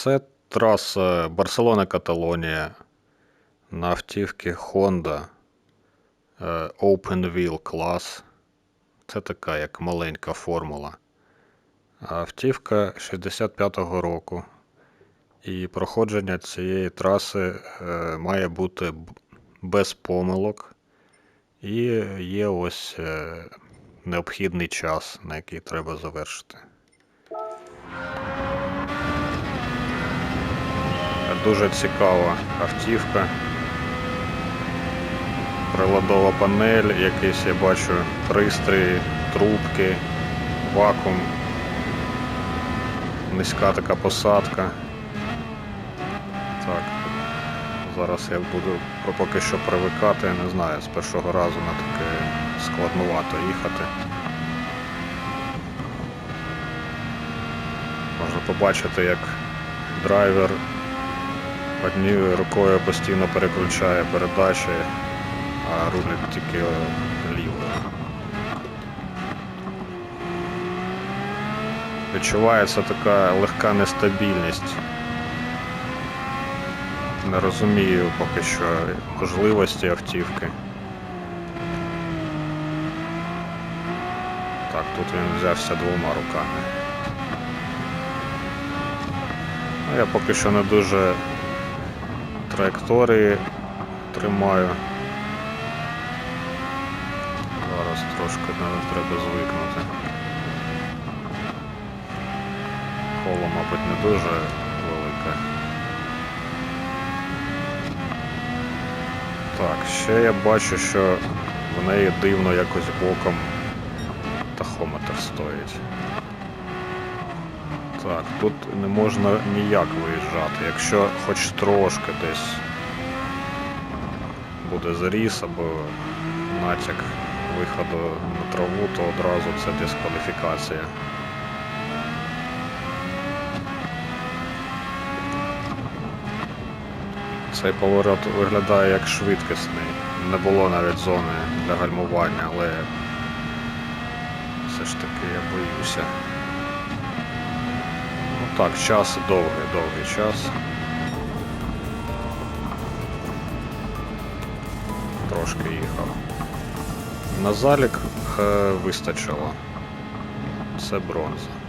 Це траса Барселона-Каталонія на автівки Honda е, Open Wheel клас. Це така як маленька формула. Автівка 65-го року. І проходження цієї траси е, має бути без помилок. І є ось е, необхідний час, на який треба завершити. Дуже цікава автівка. Приладова панель, якийсь я бачу пристрій, трубки, вакуум, низька така посадка. Так, зараз я буду поки що привикати, не знаю, з першого разу на таке складнувато їхати. Можна побачити, як драйвер однією рукою постійно переключає передачі, а рулить тільки лівою. Відчувається така легка нестабільність. Не розумію поки що можливості автівки. Так, тут він взявся двома руками. Ну, я поки що не дуже траєкторії тримаю. Зараз трошки навіть треба звикнути. Коло, мабуть, не дуже велике. Так, ще я бачу, що в неї дивно якось боком тахометр стоїть. Так, тут не можна ніяк виїжджати. Якщо хоч трошки десь буде заріс або натяк виходу на траву, то одразу це дискваліфікація. Цей поворот виглядає як швидкісний. Не було навіть зони для гальмування, але все ж таки я боюся. Так, час довгий, довгий час. Трошки їхав. На залік е, вистачило. Це бронза.